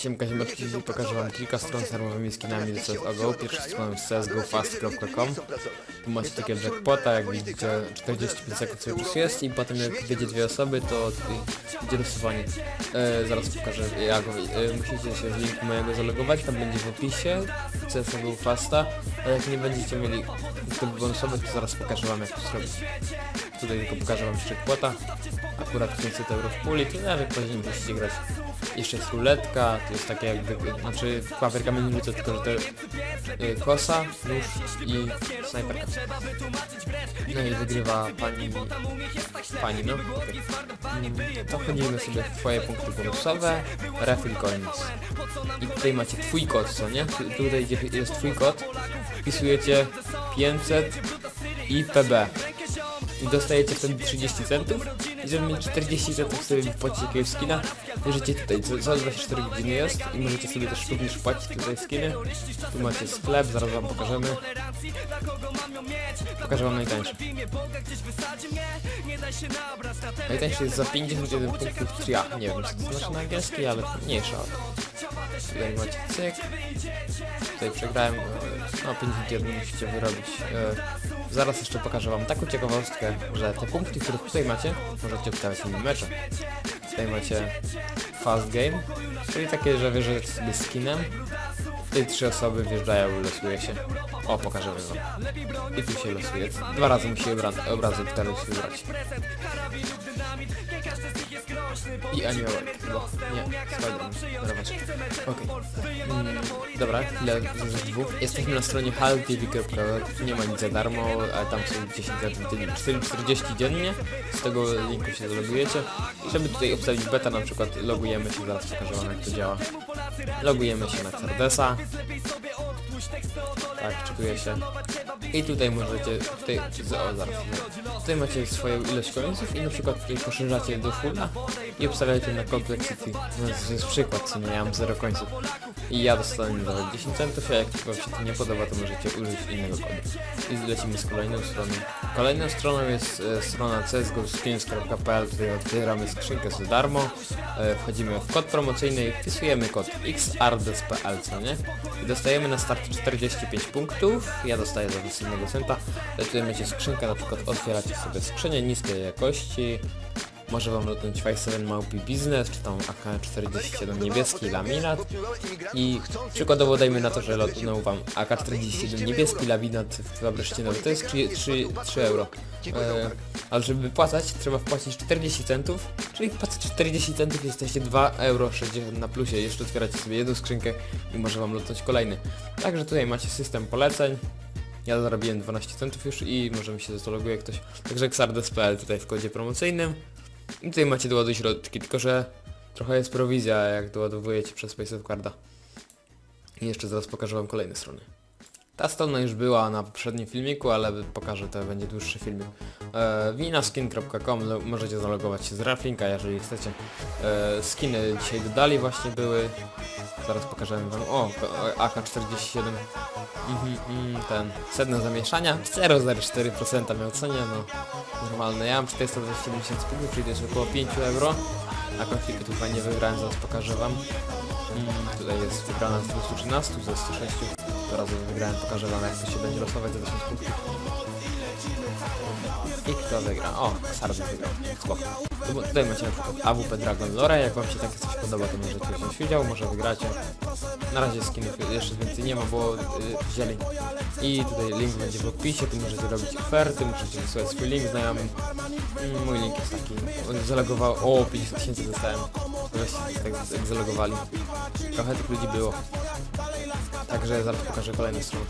Siemka, ziemeczki, dzisiaj pokażę wam kilka stron z darmowymi skinami do CSGO. Pierwszy stron jest csgofast.com Tu macie takiego jackpota, jak widzicie 45 sekund sobie już jest i potem jak wiecie dwie osoby, to idzie losowanie. E, zaraz pokażę jak, e, musicie się z linku mojego zalogować, tam będzie w opisie CSGO Fasta, a jak nie będziecie mieli trybu bonusowych, to zaraz pokażę wam jak to zrobić. Tutaj tylko pokażę wam jeszcze jackpota, akurat 500 euro w puli, to nawet później musicie grać. Jeszcze jest ruletka, to jest takie jakby, znaczy papier kamień rzucę, tylko że to y, kosa, nóż i snajperka. No i wygrywa pani, pani no. Mm, To wchodzimy sobie w twoje punkty bonusowe, refill coins. I tutaj macie twój kod, co nie? Tu- Tutaj jest twój kod, wpisujecie 500 i PB. I dostajecie wtedy 30 centów i żeby mieć 40 centów sobie wpłacić jakiegoś skina, bierzecie tutaj, co, co 24 godziny jest i możecie sobie też również wpłacić tutaj skiny. Tu macie sklep, zaraz wam pokażemy. Pokażę wam najtańszy. Najtańszy jest za 51 punktów tria. Nie wiem, co to znaczy na angielski, ale mniejsza. Tutaj macie cyk. Tutaj przegrałem, e, no 51 musicie wyrobić. E, Zaraz jeszcze pokażę wam taką ciekawostkę, że te punkty, które tutaj macie, możecie wstawiać inne mecze. Tutaj macie fast game, czyli takie, że wjeżdżacie sobie skinem. Tutaj trzy osoby wjeżdżają losuje się. O, pokażemy wam. I tu się losuje. Dwa razy musi obra- obrazek teraz się wybrać. I aniołek chyba. Nie, Spiderman. Okej. Mm, dobra, chwilę z dwóch. Jesteśmy na stronie haltv.pl. Nie ma nic za darmo, ale tam są 10 za dziennie, 40 dziennie. Z tego linku się zalogujecie. Żeby tutaj obstawić beta na przykład, logujemy się, zaraz pokażę wam jak to działa. Logujemy się na Cardesa. Tak, czytuje się. I tutaj możecie, tutaj, o zaraz, tutaj macie swoją ilość końców i na przykład tutaj poszerzacie do fulla i obstawiacie na Complexity. No, to jest przykład, co nie, mam 0 końców. I ja dostanę nawet 10 centów, a jak wam się to nie podoba, to możecie użyć innego kodu. I lecimy z kolejną stroną. Kolejną stroną jest e, strona csgoskins.pl, tutaj otwieramy skrzynkę za darmo, e, wchodzimy w kod promocyjny i wpisujemy kod XRDSPL, co nie? I dostajemy na start 45 punktów, ja dostaję za 1 centa, ale tutaj macie skrzynkę, na przykład otwieracie sobie skrzynię niskiej jakości, może wam lotnąć 57 małpi biznes, czy tam AK-47 niebieski laminat. I przykładowo dajmy na to, że lotnął wam AK-47 niebieski laminat w Fabryczcie to jest 3, 3, 3 euro. E, ale żeby wypłacać, trzeba wpłacić 40 centów, czyli wpłacać 40 centów jesteście 2 euro 60 na plusie, jeszcze otwieracie sobie jedną skrzynkę i może wam lotnąć kolejny. Także tutaj macie system poleceń, ja zarobiłem 12 centów już i możemy się zaloguje ktoś. Także xardes.pl tutaj w kodzie promocyjnym. I tutaj macie doładuj środki, tylko że trochę jest prowizja jak doładowujecie przez Space Carda. I jeszcze zaraz pokażę wam kolejne strony. Ta strona już była na poprzednim filmiku, ale pokażę, to będzie dłuższy filmik. E, winaskin.com możecie zalogować się z Raflinka, jeżeli chcecie. E, skiny dzisiaj dodali właśnie były. Zaraz pokażemy wam. O, to AK-47. Mhm, mm, ten sedno zamieszania 0,04% miał cenie, no normalne. Ja mam 427 tysięcy punktów, czyli to jest około 5 euro. A konflikty tu fajnie wygrałem, zaraz pokażę wam. Mm, tutaj jest wygrana z 213, ze 106. Teraz wygrałem, pokażę wam jak to się będzie losować za 1000 punktów. I kto wygra? O, Xardy wygrał. Spoko. Tu- Tutaj macie na przykład AWP Dragon Lore, jak wam się takie coś podoba, to możecie wziąć udział, może wygracie. Na razie skinów jeszcze więcej nie ma, bo y, wzięli. I tutaj link będzie w opisie, tu możecie robić oferty, możecie wysłać swój link znajomym. Mm, Mój link jest taki, zalogował, o 50 tysięcy dostałem. Weźcie tak zalogowali. Trochę tych ludzi było. Także zaraz pokażę kolejną stronę.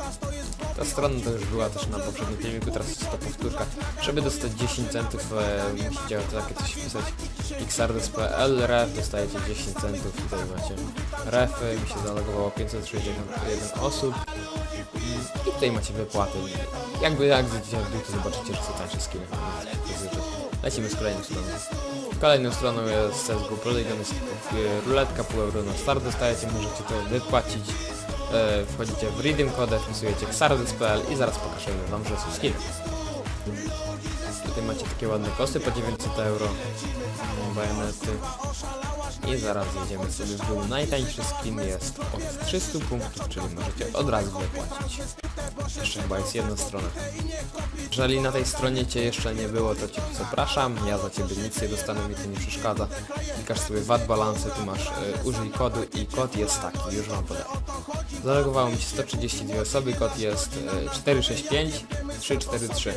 Ta strona to już była też na poprzednim filmiku, teraz jest to powtórka. Żeby dostać 10 centów e, musicie takie coś wpisać xardes.pl ref, dostajecie 10 centów, tutaj macie refy, mi się zalogowało 561 osób i, tutaj macie wypłaty. Jakby jak zejdziecie w dół, to zobaczycie, że są tańsze skiny. Lecimy z kolejną stroną. Kolejną stroną jest CSGO Polygon, jest e, ruletka, pół euro na start dostajecie, możecie to wypłacić. E, wchodzicie w Redeem Code, wpisujecie xardes.pl i zaraz pokażemy wam, że są skiny. Tutaj macie takie ładne kosy po 900 euro. Bajonety. I zaraz jedziemy sobie w dół. Najtańszy skin jest od 300 punktów, czyli możecie od razu wypłacić. Jeszcze chyba jest jedna strona. Jeżeli na tej stronie Cię jeszcze nie było, to Cię zapraszam. Ja za Ciebie nic nie dostanę, mi to nie przeszkadza. Klikasz sobie VAT balance, tu masz y, użyj kodu i kod jest taki, już Wam podaję. Zalogowało mi się 132 osoby, kod jest y, 465 343.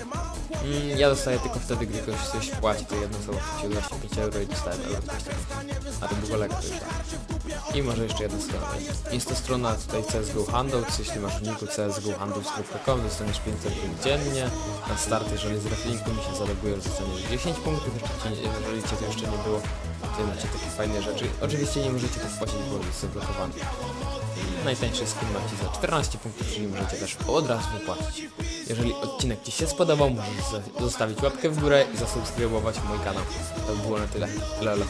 Mm, ja dostaję tylko wtedy, gdy ktoś coś płaci, to osoba płaciła 25 euro i dostałem euro 25. A I może jeszcze jedna strona. Jest to strona tutaj CSGO Handouts, jeśli masz w linku csgohandouts.com dostaniesz 500 punktów dziennie. Na start, jeżeli z reflinku mi się zalogujesz, dostaniesz 10 punktów, jeżeli cię to jeszcze nie było, to macie takie fajne rzeczy. Oczywiście nie możecie to wpłacić, bo jest zablokowany. Najtańszy skin macie za 14 punktów, czyli możecie też od razu wypłacić. Jeżeli odcinek Ci się spodobał, możesz zostawić łapkę w górę i zasubskrybować mój kanał. To by było na tyle. Lolo.